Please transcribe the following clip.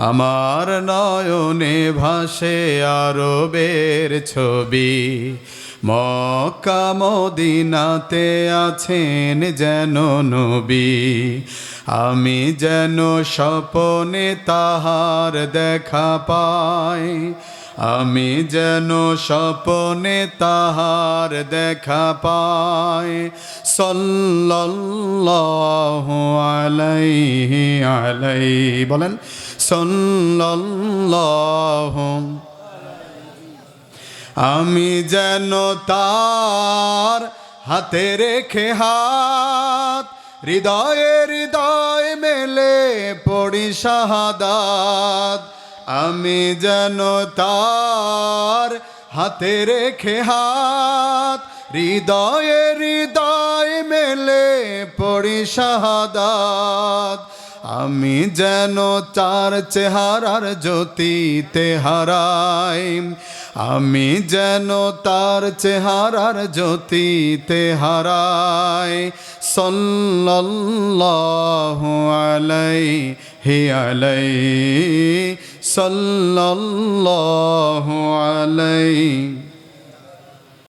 আমার নয়নে ভাসে আরবের ছবি। মক্কা মদিনাতে আছেন যেন নবী। আমি যেন স্বপনে তাহার দেখা পাই। আমি যেন স্বপনে তাহার দেখা পাই। সল্লাল্লাহু আলাইহি আলাই বলেন, সল্লাল্লাহু। আমি যেন তার হাতে রেখে হাত, হৃদয়ে হৃদয় মেলে পড়ি শাহাদাত। আমি যেন তার হাতে রেখে হাত, হৃদয়ে হৃদয় মেলে পড়ি শাহাদাত। আমি যেন চার চেহারার জ্যোতিতে হারাই, আমি যেন তার চেহারার জ্যোতিতে হারাই। সল্লাল্লাহু আলাইহি আলাই সল্লাল্লাহু আলাই